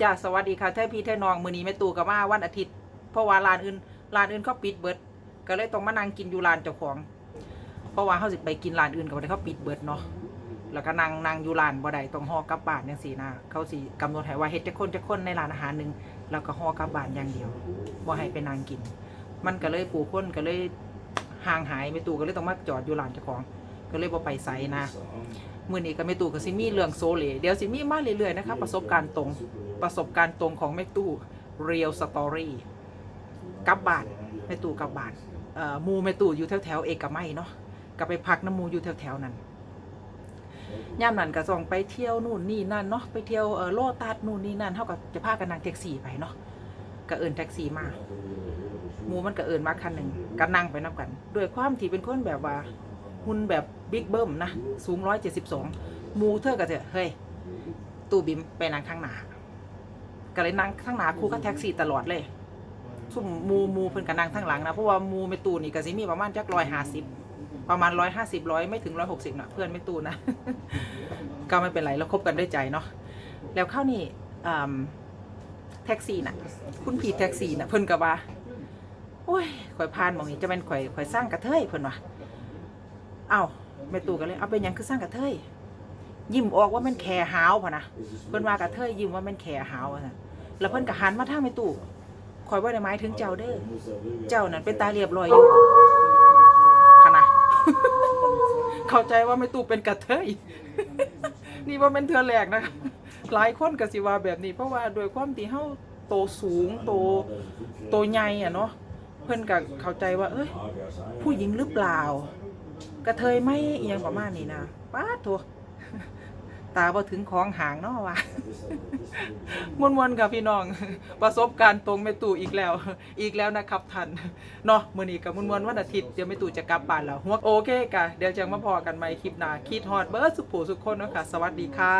จ้าสวัสดีค่ะเท่พี่เท่น้อง มือนี้แม่ตู่กับมาวันอาทิตย์ เพราะว่าร้านอื่นร้านอื่นเขาปิดเบิด ก็เลยต้องมานั่งกินอยู่ร้านเจ้าของ เพราะว่าเขาสิไปกินร้านอื่นก็บ่ได้เขาปิดเบิดเนาะแล้วก็นั่งนั่งอยู่ร้านบ่ได้ต้องห่อกลับบ้านจังซี่นะเขาสิกำหนดให้ว่าเฮ็ดจักคนจักคนในร้านอาหารหนึ่งแล้วก็ห่อกลับบ้านอย่างเดียวบ่ให้ไปนั่งกิน มันก็เลยผู้นก็เลยห่างหายแม่ตู่ก็เลยต้องมาจอดอยู่ร้านเจ้าของ ก็เลยบ่ไปไสนะมื่อนี้ก็แม่ตู้ก็สิมีเรื่องโซเลเดี๋ยวสิมีมาเรื่อยๆนะคะประสบการณ์ตรงประสบการณ์ตรงของแม่ตู้ real story กลับบ้านแม่ตู้กลับบ้านเอ่อหมูแม่ตู้อยู่แถวๆเอกมัยเนาะก็ไปพักน้ำหมูอยู่แถวๆนั้นย่ามนั้นก็ส่องไปเที่ยวนู่นนี่นั่นเนาะไปเที่ยวเออโลตัสนู่นนี่นั่นเท่ากับจะพากันนั่งแท็กซี่ไปเนาะก็เอินแท็กซี่มาหมูมันก็เอินมาคันหนึ่งก็นั่งไปนับกัน ด้วยความที่เป็นคนแบบว่า หุ่นแบบบิ๊กเบิ้มนะ สูงร้อยเจ็ดสิบสองมูเธอก็จะเฮ้ย ตู้บิมไปนั่งข้างหน้าก็เลยนั่งข้างหน้าคู่กับแท็กซี่ตลอดเลยซุ่มมูมูเพิ่นก็นั่งข้างหลังนะเพราะว่ามูเมตูนี่ก็สิมีประมาณจักร้อยห้าสิบประมาณร้อยห้าสิบร้อยไม่ถึงร้อยหกสิบนะเพื่อนเมตูนะ ก็ไม่เป็นไรเราคบกันด้วยใจเนาะแล้วเข้านี่แท็กซี่น่ะ คุณผีแท็กซี่น่ะเพิ่นก็ว่าโอ้ยข่อยพานมองนี้จะเป็นข่อยข่อยสร้างกระเทยเพิ่นว่า เอาแม่ตู่ก็เลยเอาเป็นหยังคือสร้างกระเทยยิ้มออกว่ามันแข่หาวพะนะเพิ่นว่ากระเทยยิ้มว่ามันแข่หาวอะนะแล้วเพิ่นก็หันมาทางแม่ตู่คอยว่าได้หมายถึงเจ้าเด้อเจ้านั่นเป็นตาเรียบร้อยอยู่พะนะ เข้าใจว่าแม่ตู่เป็นกระเทย นี่ว่าเป็นเทือแรกนะคะหลายคนก็สิว่าแบบนี้ เพราะว่าโดยความที่เฮาโตสูงโตโตใหญ่อะเนาะเพิ่นก็เข้าใจว่า เอ้ยผู้หญิงหรือเปล่า กระเทยไม่เอียงประมาณนี้นะป้าทัวตาพอถึงของหางเนาะว่ะมวนๆกับพี่น้อง ประสบการณ์ตรงแม่ตู่อีกแล้ว อีกแล้วนะครับท่านเนาะมื้อนี้กับมวนๆวันอาทิตย์เดี๋ยวแม่ตู่จะกลับบ้านแล้วหัวโอเคกะเดี๋ยวจะมาพอกันใหม่คลิปหน้าคิดฮอดเบิร์ดสุขผู้สุขคนเนาะค่ะ สวัสดีค่ะ